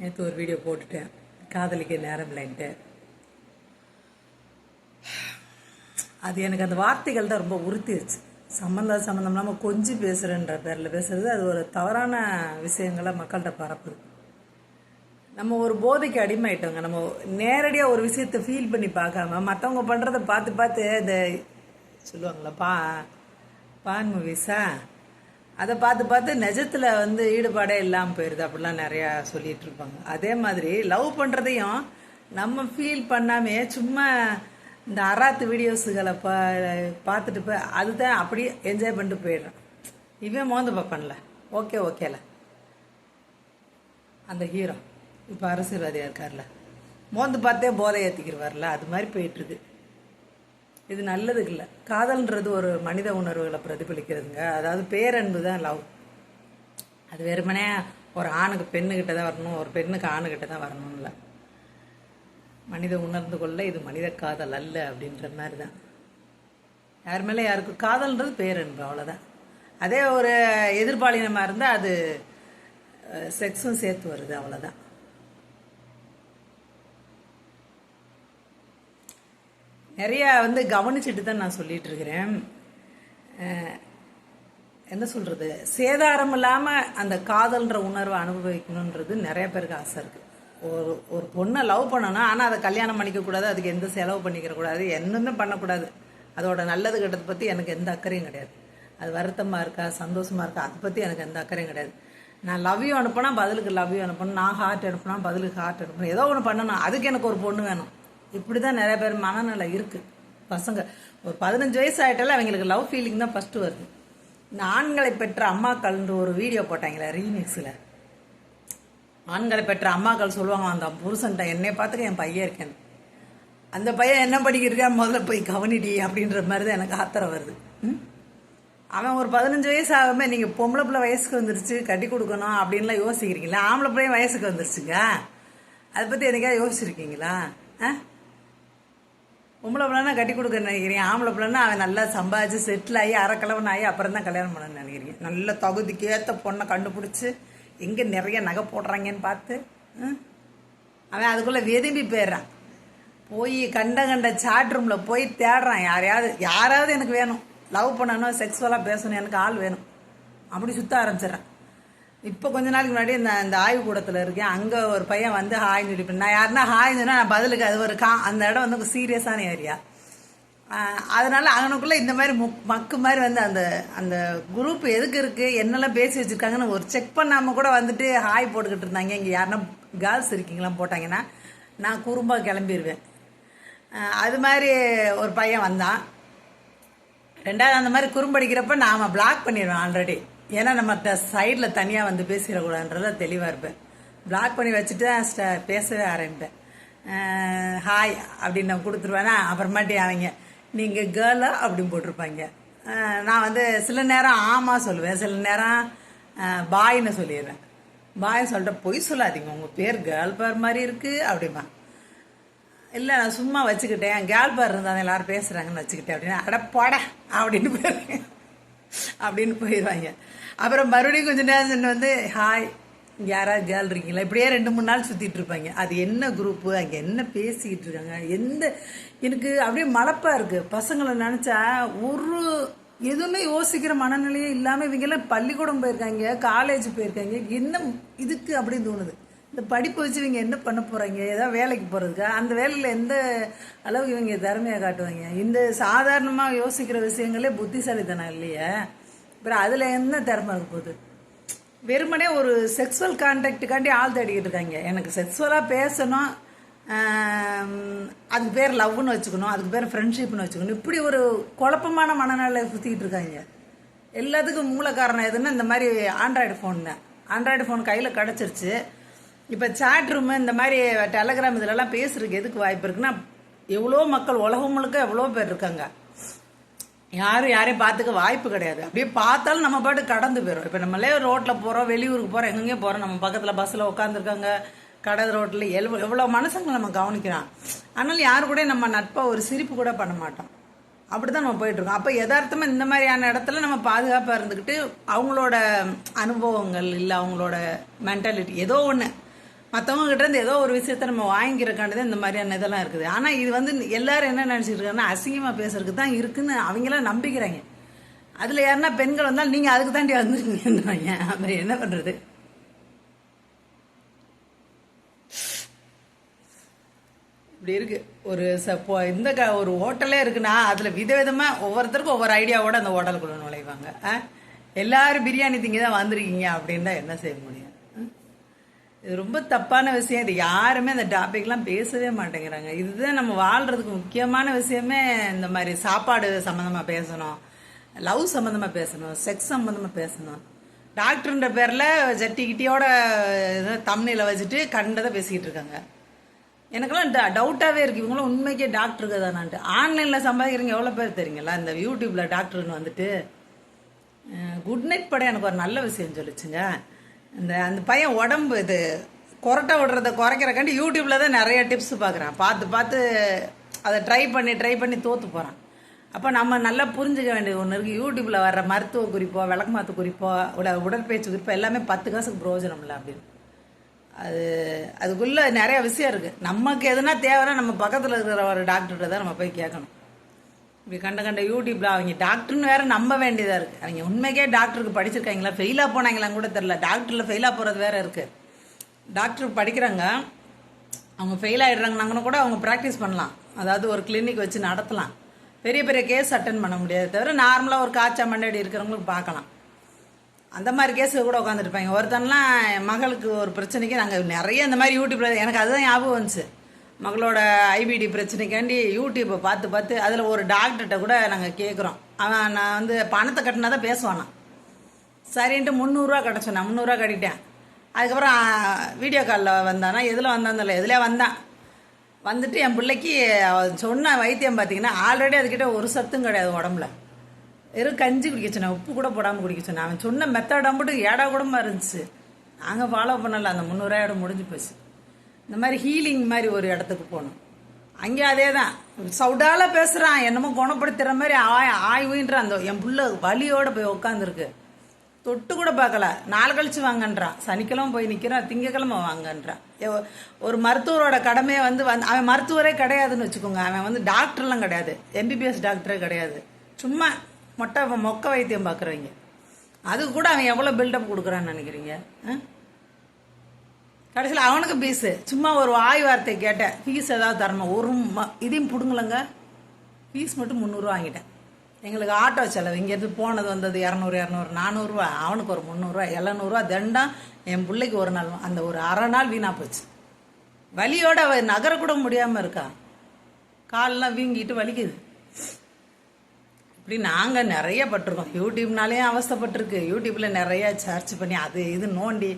நேற்று ஒரு வீடியோ போட்டுட்டேன். காதலிக்க நேரம் இல்லைன்ட்டு. அது எனக்கு அந்த வார்த்தைகள் தான் ரொம்ப உறுத்திடுச்சு சம்மந்தம் சம்மந்தம் இல்லாமல் கொஞ்சம் பேசுகிறேன்ற பேரில் பேசுறது அது ஒரு தவறான விஷயங்களை மக்கள்கிட்ட பரப்புது. நம்ம ஒரு போதைக்கு அடிமையிட்டோங்க நம்ம நேரடியாக ஒரு விஷயத்தை ஃபீல் பண்ணி பார்க்காம மற்றவங்க பண்ணுறத பார்த்து பார்த்து இந்த சொல்லுவாங்களா பா பான் மூவிஸா அதை பார்த்து பார்த்து நிஜத்தில் வந்து ஈடுபாடே இல்லாமல் போயிடுது அப்படிலாம் நிறையா சொல்லிகிட்டு இருப்பாங்க. அதே மாதிரி லவ் பண்ணுறதையும் நம்ம ஃபீல் பண்ணாமே சும்மா இந்த அராத்து வீடியோஸுகளை பா பார்த்துட்டு போய் அதுதான் அப்படியே என்ஜாய் பண்ணிட்டு போயிடுறேன். இவன் மோந்து பார்ப்பான்ல. ஓகே ஓகேல அந்த ஹீரோ இப்போ அரசியல்வாதியாக இருக்கார்ல. மோந்து பார்த்தே போதை ஏற்றிக்கிடுவார்ல அது மாதிரி போயிட்டுருக்கு இது நல்லதுக்கு இல்லை காதல்ன்றது ஒரு மனித உணர்வுகளை பிரதிபலிக்கிறதுங்க. அதாவது பேரன்பு தான் லவ் அது வெறுமனே ஒரு ஆணுக்கு பெண்ணுக்கிட்ட தான் வரணும் ஒரு பெண்ணுக்கு ஆணுக்கிட்ட தான் வரணும்ல. மனித உணர்ந்து கொள்ள இது மனித காதல் அல்ல அப்படின்ற மாதிரி தான். யார் மேலே யாருக்கு காதல்ன்றது பேரன்பு அவ்வளோதான் அதே ஒரு எதிர்பாலினமாக இருந்தால் அது செக்ஸும் சேர்த்து வருது அவ்வளோதான் நிறையா வந்து கவனிச்சுட்டு தான் நான் சொல்லிட்டு இருக்கிறேன் என்ன சொல்கிறது சேதாரம் இல்லாமல் அந்த காதல்ன்ற உணர்வை அனுபவிக்கணுன்றது நிறைய பேருக்கு ஆசை இருக்குது ஒரு ஒரு பொண்ணை லவ் பண்ணணும் ஆனால் அதை கல்யாணம் பண்ணிக்கக்கூடாது அதுக்கு எந்த செலவு பண்ணிக்கிற கூடாது என்னென்ன பண்ணக்கூடாது. அதோட நல்லது கெட்டதை பற்றி எனக்கு எந்த அக்கறையும் கிடையாது. அது வருத்தமாக இருக்கா சந்தோஷமாக இருக்கா அதை பற்றி எனக்கு எந்த அக்கறையும் கிடையாது. நான் லவ்யூ அனுப்பினா பதிலுக்கு லவ்யூ அனுப்பணும் நான் ஹார்ட் அனுப்பினா பதிலுக்கு ஹார்ட் அனுப்பணும். ஏதோ ஒன்று பண்ணணும் அதுக்கு எனக்கு ஒரு பொண்ணு வேணும். இப்படி தான் நிறைய பேர் மனநிலை இருக்குது பசங்க ஒரு பதினஞ்சு வயசு ஆகிட்டால அவங்களுக்கு லவ் ஃபீலிங் தான் ஃபஸ்ட்டு வருது. இந்த ஆண்களை பெற்ற அம்மாக்கள்ன்ற ஒரு வீடியோ போட்டாங்களே ரீமிக்ஸில் ஆண்களை பெற்ற அம்மாக்கள் சொல்லுவாங்க அந்த புருஷன்ட்ட என்னை பார்த்துக்க என் பையன் இருக்கேன். அந்த பையன் என்ன படிக்கிறீங்க முதல்ல போய் கவனிடி அப்படின்ற மாதிரி தான் எனக்கு ஆத்திரம் வருது. ம்? அவன் ஒரு பதினஞ்சு வயசு ஆகுமே நீங்கள் பொம்பளை பிள்ளை வயசுக்கு வந்துருச்சு கட்டி கொடுக்கணும் அப்படின்லாம் யோசிக்கிறீங்களா? ஆம்பளை பிள்ளையும் வயசுக்கு வந்துருச்சுங்க. அதை பற்றி என்னைக்காவது யோசிச்சிருக்கீங்களா? ஆ? பொம்பளை பிள்ளைனா கட்டி கொடுக்க நினைக்கிறீங்க. ஆம்பளை பிள்ளைனா அவன் நல்லா சம்பாதிச்சு செட்டில் ஆகி அரைக்கிழவன் ஆகி அப்புறம் தான் கல்யாணம் பண்ணணும்னு நினைக்கிறீங்க. நல்ல தகுதிக்கேற்ற பொண்ணை கண்டுபிடிச்சி எங்கே நிறைய நகை போடுறாங்கன்னு பார்த்து ம்? அவன் அதுக்குள்ளே விரும்பி போயிடுறான். போய் கண்ட கண்ட சாட் ரூமில் போய் தேடுறான். யாரையாவது யாராவது எனக்கு வேணும். லவ் பண்ணணும் செக்ஸுவலாக பேசணும் எனக்கு ஆள் வேணும். அப்படி சுற்ற ஆரம்பிச்சிடுறான். இப்போ கொஞ்ச நாளைக்கு முன்னாடி இந்த இந்த ஆய்வு கூடத்தில் இருக்கேன். அங்கே ஒரு பையன் வந்து ஹாய்னு சொல்லி நான் யாருன்னா ஹாய்னு நான் பதிலுக்கு அது ஒரு கா அந்த இடம் வந்து சீரியஸான ஏரியா அதனால அவனுக்குள்ளே இந்த மாதிரி முக் மக்கு மாதிரி வந்து அந்த அந்த குரூப் எதுக்கு இருக்குது என்னெல்லாம் பேசி வச்சிருக்காங்கன்னு ஒரு செக் பண்ணாமல் கூட வந்துட்டு ஹாய் போட்டுக்கிட்டு இருந்தாங்க. இங்கே யாருன்னா கேர்ள்ஸ் இருக்கீங்களா போட்டாங்கன்னா நான் குறும்பாக கிளம்பிடுவேன் அது மாதிரி ஒரு பையன் வந்தான். ரெண்டாவது அந்த மாதிரி குறும்படிக்கிறப்ப நாம பிளாக் பண்ணிடுவேன் ஆல்ரெடி ஏன்னா நம்ம சைடில் தனியாக வந்து பேசிடக்கூடாதுன்றத தெளிவாக இருப்பேன். பிளாக் பண்ணி வச்சுட்டு தான் பேசவே ஆரம்பிப்பேன். ஹாய் அப்படின்னு நான் கொடுத்துருவேன்னா அப்புறமாட்டி அவங்க நீங்கள் கேர்ளா அப்படின்னு போட்டிருப்பாங்க. நான் வந்து சில நேரம் ஆமாம் சொல்லுவேன். சில நேரம் பாய்னு சொல்லிடுவேன். பாய் சொல்லிட்டு பொய் சொல்லாதீங்க. உங்கள் பேர் கேர்ள் பேர் மாதிரி இருக்குது அப்படிமா இல்லை நான் சும்மா வச்சுக்கிட்டேன். கேர்ள் பேர் இருந்தால் எல்லாரும் பேசுகிறாங்கன்னு வச்சுக்கிட்டேன். அப்படின்னா அட போட அப்படின்னு போயிருக்கேன் அப்படின்னு போயிடுவாங்க. அப்புறம் மறுபடியும் கொஞ்ச நேரம் சென்று வந்து ஹாய் யாராவது கேர்ள் இருக்கீங்களா? இப்படியே ரெண்டு மூணு நாள் சுற்றிட்டு இருப்பாங்க. அது என்ன குரூப்பு அங்கே என்ன பேசிக்கிட்டு இருக்காங்க? எந்த எனக்கு அப்படியே மலப்பாக இருக்குது பசங்களை நினச்சா ஒரு எதுவுமே யோசிக்கிற மனநிலையே இல்லாமல் இவங்கெல்லாம் பள்ளிக்கூடம் போயிருக்காங்க காலேஜ் போயிருக்காங்க. என்ன இதுக்கு அப்படின்னு தோணுது. இந்த படிப்பு வச்சு இவங்க என்ன பண்ண போகிறாங்க ஏதாவது வேலைக்கு போகிறதுக்கா அந்த வேலையில் எந்த அளவுக்கு இவங்க திறமையாக காட்டுவாங்க? இந்த சாதாரணமாக யோசிக்கிற விஷயங்களே புத்திசாலித்தனம் இல்லையே? அப்புறம் அதில் என்ன திறமை இருக்க போகுது? வெறுமனே ஒரு செக்ஸுவல் கான்டாக்டுக்காண்டி ஆள் தேடிக்கிட்டு இருக்காங்க. எனக்கு செக்ஸுவலாக பேசணும் அதுக்கு பேர் லவ்னு வச்சுக்கணும் அதுக்கு பேர் ஃப்ரெண்ட்ஷிப்னு வச்சுக்கணும். இப்படி ஒரு குழப்பமான மனநிலை சுற்றிக்கிட்டு இருக்காங்க. எல்லாத்துக்கும் மூல காரணம் எதுன்னா இந்த மாதிரி ஆண்ட்ராய்டு ஃபோன் தான் ஆண்ட்ராய்டு ஃபோன் கையில் கிடச்சிருச்சு. இப்போ சாட் ரூமு இந்த மாதிரி டெலகிராம் இதிலலாம் பேசுறதுக்கு எதுக்கு வாய்ப்பு இருக்குன்னா எவ்வளோ மக்கள் உலகம் முழுக்க எவ்வளோ பேர் இருக்காங்க. யாரும் யாரையும் பார்த்துக்க வாய்ப்பு கிடையாது. அப்படியே பார்த்தாலும் நம்ம பாட்டு கடந்து போயிடும் இப்போ நம்மளே ரோட்டில் போகிறோம் வெளியூருக்கு போகிறோம் எங்கெங்கேயும் போகிறோம் நம்ம பக்கத்தில் பஸ்ஸில் உட்காந்துருக்காங்க கடை ரோட்டில் எவ்வளோ எவ்வளோ மனுஷங்களை நம்ம கவனிக்கிறோம். ஆனால் யாரு கூட நம்ம நட்பாக ஒரு சிரிப்பு கூட பண்ண மாட்டோம். அப்படி தான் நம்ம போயிட்டுருக்கோம் அப்போ யதார்த்தமாக இந்த மாதிரியான இடத்துல நம்ம பாதுகாப்பாக இருந்துக்கிட்டு அவங்களோட அனுபவங்கள் இல்லை அவங்களோட மென்டாலிட்டி ஏதோ ஒன்று மற்றவங்க கிட்ட இருந்து ஏதோ ஒரு விஷயத்த நம்ம வாங்கிக்கிறக்காண்டது இந்த மாதிரியான இதெல்லாம் இருக்குது. ஆனால் இது வந்து எல்லாரும் என்ன நினச்சிட்டு இருக்காங்கன்னா அசிங்கமாக பேசுறதுக்கு தான் இருக்குன்னு அவங்களாம் நம்பிக்கிறாங்க. அதில் யாருன்னா பெண்கள் வந்தால் நீங்கள் அதுக்கு தாண்டி வந்துருக்கீங்கன்றாங்க அப்புறம் என்ன பண்ணுறது இப்படி இருக்கு. ஒரு சப்போ இந்த க ஒரு ஹோட்டலே இருக்குன்னா அதில் விதவிதமாக ஒவ்வொருத்தருக்கும் ஒவ்வொரு ஐடியாவோட அந்த ஹோட்டலுக்குள்ள நுழைவாங்க. ஆ? எல்லாரும் பிரியாணி திங்க தான் வந்திருக்கீங்க அப்படின்னு தான் என்ன செய்ய முடியும்? இது ரொம்ப தப்பான விஷயம். இது யாருமே அந்த டாபிக்லாம் பேசவே மாட்டேங்கிறாங்க. இதுதான் நம்ம வாழ்றதுக்கு முக்கியமான விஷயமே இந்த மாதிரி சாப்பாடு சம்மந்தமாக பேசணும். லவ் சம்மந்தமாக பேசணும். செக்ஸ் சம்மந்தமாக பேசணும். டாக்டர்ன்ற பேரில் ஜட்டிக்கிட்டியோட கிட்டியோட வச்சுட்டு கண்டதை பேசிக்கிட்டு இருக்காங்க. எனக்கெல்லாம் ட டவுட்டாகவே இருக்குது இவங்களும் உண்மைக்கே டாக்டருக்கு தானான்ட்டு. ஆன்லைனில் சம்பாதிக்கிறீங்க எவ்வளோ பேர் தெரியுங்களா? இந்த யூடியூப்பில் டாக்டர்னு வந்துட்டு குட் நைட் படம் எனக்கு ஒரு நல்ல விஷயம் சொல்லிச்சுங்க. இந்த அந்த பையன் உடம்பு இது கொரட்டை விடுறத குறைக்கிறக்காண்டி யூடியூப்பில் தான் நிறைய டிப்ஸ் பார்க்குறான். பார்த்து பார்த்து அதை ட்ரை பண்ணி ட்ரை பண்ணி தோற்று போகிறான் அப்போ நம்ம நல்லா புரிஞ்சுக்க வேண்டியது ஒன்று இருக்குது யூடியூப்பில் வர்ற மருத்துவ குறிப்போ விளக்கமாத்து குறிப்போ உட உடற்பயிற்சி குறிப்போ எல்லாமே பத்து காசுக்கு பிரயோஜனம் இல்லை அப்படின்னு. அது அதுக்குள்ளே நிறைய விஷயம் இருக்குது நமக்கு எதுனா தேவைன்னா நம்ம பக்கத்தில் இருக்கிற ஒரு டாக்டர்கிட்ட தான் நம்ம போய் கேட்கணும். இப்படி கண்ட கண்ட யூடியூப்ல அவங்க டாக்டர்னு வேற நம்ப வேண்டியதாக இருக்குது அவங்க உண்மைக்கே டாக்டருக்கு படிச்சிருக்காங்களா? ஃபெயிலாக போனாங்களான்னு கூட தெரில டாக்டரில் ஃபெயிலாக போகிறது வேற இருக்குது டாக்டர் படிக்கிறாங்க. அவங்க ஃபெயில் ஆகிடுறாங்கனாங்கன்னா கூட அவங்க ப்ராக்டிஸ் பண்ணலாம். அதாவது ஒரு கிளினிக் வச்சு நடத்தலாம். பெரிய பெரிய கேஸ் அட்டன் பண்ண முடியாது. தவிர நார்மலாக ஒரு காய்ச்சா மண்டடி இருக்கிறவங்களுக்கு பார்க்கலாம். அந்த மாதிரி கேஸு கூட உட்காந்துருப்பாங்க ஒருத்தன்லாம் மகளுக்கு ஒரு பிரச்சனைக்கு நாங்கள் நிறைய இந்த மாதிரி யூடியூப்பில் எனக்கு அதுதான் ஞாபகம் வந்துச்சு. மகளோட ஐபிடி பிரச்சனைக்காண்டி யூடியூப்பை பார்த்து பார்த்து அதில் ஒரு டாக்டர்கிட்ட கூட நாங்கள் கேட்குறோம் அவன் நான் வந்து பணத்தை கட்டினா தான் பேசுவானா? சரின்ட்டு முந்நூறுரூவா கட்ட சொன்னேன். முந்நூறுரூவா கட்டிட்டேன். அதுக்கப்புறம் வீடியோ காலில் வந்தானா? எதில் வந்தான் தெரியல. எதுலேயே வந்தான். வந்துட்டு என் பிள்ளைக்கு சொன்ன வைத்தியம் பார்த்தீங்கன்னா ஆல்ரெடி அதுக்கிட்ட ஒரு சத்தும் கிடையாது உடம்புல. வெறும் கஞ்சி குடிக்க சொன்னேன். உப்பு கூட போடாமல் குடிக்க சொன்னேன். அவன் சொன்ன மெத்தட் அம்பிட்டு ஏடா கூடமா இருந்துச்சு. நாங்கள் ஃபாலோ பண்ணலை. அந்த முந்நூறுரூவாயோட முடிஞ்சு போச்சு. இந்த மாதிரி ஹீலிங் மாதிரி ஒரு இடத்துக்கு போகணும். அங்கே அதே தான் சவுடால பேசுகிறான் என்னமோ குணப்படுத்துகிற மாதிரி ஆய் ஆய் அந்த என் புள்ள வலியோடு போய் உட்காந்துருக்கு தொட்டு கூட பார்க்கல. நாள் கழிச்சு வாங்கன்றான். சனிக்கிழமை போய் நிற்கிறான் திங்கக்கிழமை வாங்கன்றான். ஒரு மருத்துவரோட கடமையை வந்து வந்து அவன் மருத்துவரே கிடையாதுன்னு வச்சுக்கோங்க. அவன் வந்து டாக்டர்லாம் கிடையாது. எம்பிபிஎஸ் டாக்டரே கிடையாது. சும்மா மொட்டை மொக்க வைத்தியம் பார்க்குறவங்க. அதுக்கு கூட அவன் எவ்வளோ பில்டப் கொடுக்குறான்னு நினைக்கிறீங்க? ஆ? கடைசியில் அவனுக்கு ஃபீஸு சும்மா ஒரு வாய் வார்த்தை கேட்டேன். ஃபீஸ் ஏதாவது தரணும். ஒரு ம இதையும் பிடுங்கலங்க? ஃபீஸ் மட்டும் முந்நூறுரூவா வாங்கிட்டேன். எங்களுக்கு ஆட்டோ செலவு. இங்கேருந்து போனது வந்தது இரநூறு இரநூறு நானூறுரூவா அவனுக்கு ஒரு முந்நூறுரூவா எழுநூறுவா தண்டம் என் பிள்ளைக்கு ஒரு நாள் அந்த ஒரு அரை நாள் வீணாக போச்சு. வலியோட அவ நகரக்கூட முடியாமல் இருக்கா? கால்லாம் வீங்கிட்டு வலிக்குது. இப்படி நாங்கள் நிறைய பட்டிருக்கோம். யூடியூப்னாலேயே அவஸ்தப்பட்டிருக்கு. யூடியூப்பில் நிறைய சர்ச் பண்ணி அது இது நோண்டி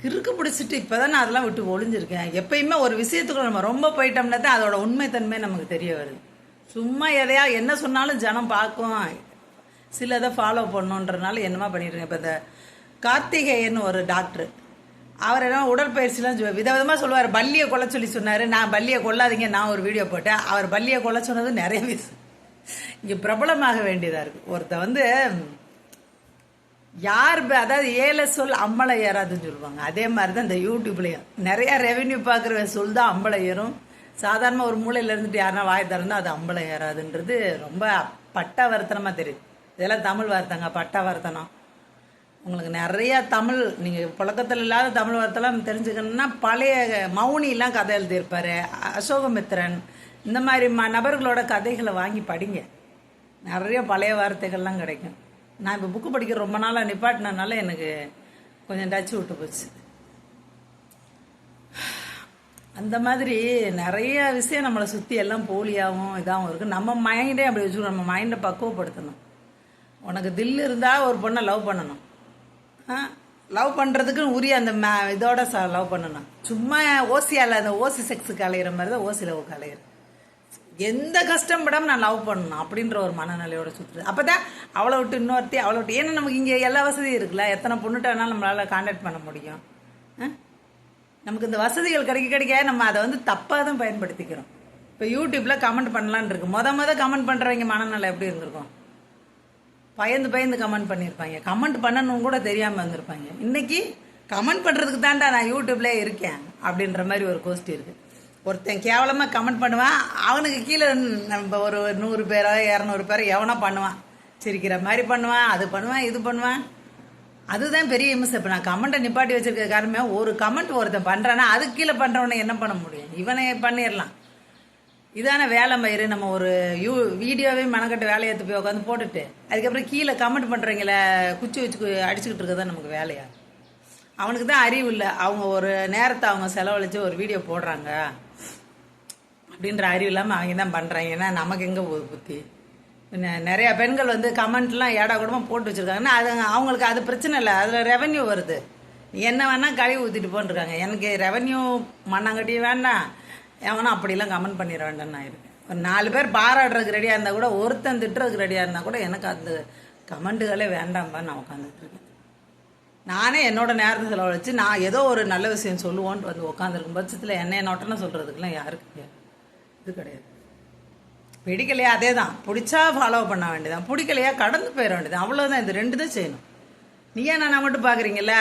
கிறுக்கு பிடிச்சிட்டு இப்போ தான் நான் அதெல்லாம் விட்டு ஒளிஞ்சிருக்கேன். எப்பயுமே ஒரு விஷயத்துக்குள்ள நம்ம ரொம்ப போயிட்டோம்னா தான் அதோட உண்மைத்தன்மை நமக்கு தெரிய வருது. சும்மா எதையா என்ன சொன்னாலும் ஜனம் பார்க்கும். சில இதை ஃபாலோ பண்ணுன்றனால என்னமா பண்ணிட்டுருக்கேன் இப்போ இந்த கார்த்திகேயன் ஒரு டாக்டர் அவர் என்ன உடற்பயிற்சிலாம் விதவிதமாக சொல்லுவார். பல்லியை கொல்ல சொல்லி சொன்னார். நான் பல்லியை கொல்லாதீங்க நான் ஒரு வீடியோ போட்டேன். அவர் பள்ளியை கொல்ல சொன்னது நிறைய விஷயம் இங்கே பிரபலமாக வேண்டியதாக இருக்குது ஒருத்த வந்து யார் அதாவது ஏழை சொல் அம்பளை ஏறாதுன்னு சொல்லுவாங்க. அதே மாதிரி தான் இந்த யூடியூப்லேயும். நிறைய ரெவென்யூ பார்க்குற சொல் தான் அம்பளை ஏறும். சாதாரண ஒரு மூலையில் இருந்துட்டு யாருன்னா வாய் திறந்தா அது அம்பளை ஏறாதுன்றது ரொம்ப பட்டா வருத்தனமாக தெரியுது. இதெல்லாம் தமிழ் வார்த்தைங்க பட்டா வருத்தனம். உங்களுக்கு நிறைய தமிழ் நீங்கள் புழக்கத்தில் இல்லாத தமிழ் வார்த்தைலாம் தெரிஞ்சுக்கணும்னா பழைய மௌனிலாம் கதை எழுதியிருப்பாரு. அசோகமித்திரன். இந்த மாதிரி ம நபர்களோட கதைகளை வாங்கி படிங்க. நிறைய பழைய வார்த்தைகள்லாம் கிடைக்கும். நான் இப்போ புக்கு படிக்க ரொம்ப நாளாக நிப்பாட்டினனால எனக்கு கொஞ்சம் டச்சு விட்டு போச்சு. அந்த மாதிரி நிறைய விஷயம் நம்மளை சுற்றி எல்லாம் போலியாகவும் இதாகவும் இருக்குது நம்ம மைண்டே அப்படி வச்சுக்கணும். நம்ம மைண்டை பக்குவப்படுத்தணும். உனக்கு தில் இருந்தால் ஒரு பொண்ணை லவ் பண்ணணும். லவ் பண்ணுறதுக்கு உரிய அந்த மே இதோட ச லவ் பண்ணணும். சும்மா ஓசியால் அந்த ஓசி செக்ஸுக்கு அலையிற மாதிரி தான் ஓசி லவ் அலையிறது. எந்த கஷ்டம் படாமல் நான் லவ் பண்ணணும் அப்படின்ற ஒரு மனநிலையோட சுற்றுறது அப்போ தான் அவளை விட்டு இன்னொருத்தி அவளை விட்டு ஏன்னா நமக்கு இங்கே எல்லா வசதியும் இருக்குல்ல? எத்தனை பொண்ணுட்ட வேணாலும் நம்மளால் காண்டாக்ட் பண்ண முடியும். ஆ? நமக்கு இந்த வசதிகள் கிடைக்க கிடைக்க நம்ம அதை வந்து தப்பாக தான் பயன்படுத்திக்கிறோம். இப்போ யூடியூப்பில் கமெண்ட் பண்ணலான் இருக்கு. மொத மொதல் கமெண்ட் பண்ணுறவங்க மனநிலை எப்படி இருந்திருக்கும்? பயந்து பயந்து கமெண்ட் பண்ணியிருப்பாங்க. கமெண்ட் பண்ணணும் கூட தெரியாமல் இருந்திருப்பாங்க இன்னைக்கு கமெண்ட் பண்ணுறதுக்கு தான்டா நான் யூடியூப்லேயே இருக்கேன் அப்படின்ற மாதிரி ஒரு கோஷ்டி இருக்குது ஒருத்தன் கேவலமாக கமெண்ட் பண்ணுவான். அவனுக்கு கீழே நம்ம ஒரு நூறு பேரோ இரநூறு பேரோ எவனோ பண்ணுவான். சிரிக்கிற மாதிரி பண்ணுவான் அது பண்ணுவான் இது பண்ணுவான். அதுதான் பெரிய இம்சை இப்போ நான் கமெண்ட்டை நிப்பாட்டி வச்சிருக்க காரணமே ஒரு கமெண்ட் ஒருத்தன் பண்ணுறான்னா அதுக்கு கீழே பண்ணுறவனை என்ன பண்ண முடியும்? இவனை பண்ணிடலாம். இதான வேலை மயிறு. நம்ம ஒரு யூ வீடியோவே மெனக்கட்டு வேலையை எடுத்து போய் உட்காந்து போட்டுட்டு அதுக்கப்புறம் கீழே கமெண்ட் பண்ணுறீங்களே குச்சி வச்சு அடிச்சுக்கிட்டு இருக்கதான் நமக்கு வேலையா? அவனுக்கு தான் அறிவு இல்லை. அவங்க ஒரு நேரத்தை அவங்க செலவழித்து ஒரு வீடியோ போடுறாங்க. அப்படின்ற அறிவு இல்லாமல் அவங்க தான் பண்ணுறாங்க ஏன்னா நமக்கு எங்கே போகுது புத்தி? நெ- பெண்கள் வந்து கமெண்ட்லாம் ஏடா கூடமாக போட்டு வச்சுருக்காங்கன்னா அது அவங்களுக்கு அது பிரச்சனை இல்லை. அதில் ரெவன்யூ வருது. என்ன வேணால் கழுவி ஊற்றிட்டு போன்ருக்காங்க எனக்கு ரெவன்யூ மண்ணாங்கட்டியும் வேண்டாம். எவனா அப்படிலாம் கமெண்ட் பண்ணிட வேண்டாம்னு நான் இருக்கேன். ஒரு நாலு பேர் பாராடுறதுக்கு ரெடியாக இருந்தால் கூட ஒருத்தன் திட்டுறதுக்கு ரெடியாக இருந்தால் கூட எனக்கு அந்த கமெண்ட்டுகளே வேண்டாம்பா நான் உட்காந்துட்டு இருக்கேன். நானே என்னோட நேரத்தை செலவழிச்சு நான் ஏதோ ஒரு நல்ல விஷயம் சொல்லுவோன்ட்டு வந்து உட்காந்துருக்கும் பட்சத்தில் என்னைய நோட்டம்னு சொல்கிறதுக்குலாம் யாருக்கு கிடையாது இது கிடையாது. பிடிக்கலையா? அதே தான் பிடிச்சா ஃபாலோ பண்ண வேண்டியதான் பிடிக்கலையா? கடந்து போயிட வேண்டியதான் அவ்வளோதான் இது ரெண்டு தான் செய்யணும். நீ ஏன் நான் மட்டும் பார்க்குறீங்கள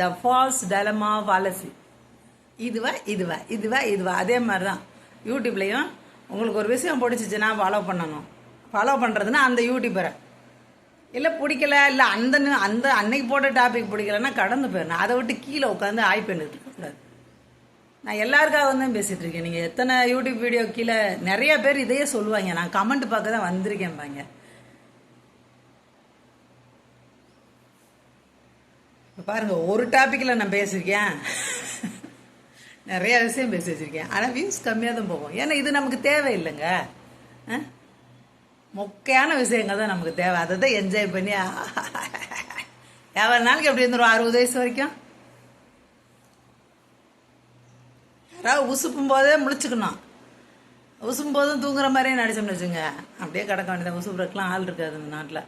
த ஃபால்ஸ் டலமா பாலசி இதுவா இதுவா இதுவா இதுவா. அதே மாதிரி தான் யூடியூப்லேயும் உங்களுக்கு ஒரு விஷயம் பிடிச்சிச்சுன்னா ஃபாலோ பண்ணணும். ஃபாலோ பண்ணுறதுன்னா அந்த யூடியூபரை இல்லை பிடிக்கல இல்லை அந்த அந்த அன்னைக்கு போட்ட டாபிக் பிடிக்கலன்னா கடந்து போயிடணும். அதை விட்டு கீழே உட்காந்து ஆய் பண்ணிட்டு நான் எல்லாருக்காக தான் பேசிகிட்டு இருக்கேன். நீங்கள் எத்தனை யூடியூப் வீடியோ கீழே நிறைய பேர் இதையே சொல்லுவாங்க. நான் கமெண்ட் பார்க்க தான் வந்திருக்கேன் பாங்க பாருங்க ஒரு டாப்பிக்கில் நான் பேசியிருக்கேன். நிறைய விஷயம் பேசி வச்சிருக்கேன். ஆனால் வியூஸ் கம்மியாக தான் போகும். ஏன்னா இது நமக்கு தேவையில்லைங்க. ஆ? மொக்கையான விஷயங்கள் தான் நமக்கு தேவை. அதை தான் என்ஜாய் பண்ணி எவ்வளோ நாளைக்கு எப்படி இருந்துரும்? அறுபது வயசு வரைக்கும்? யாராவது உசுப்பும் போதே முழிச்சுக்கணும். உசும் போதும் தூங்குற மாதிரியே நடிச்சோம்னு வச்சுங்க அப்படியே கிடக்க வேண்டியதான் உசுப்புறக்கெலாம் ஆள் இருக்காது இந்த நாட்டில்.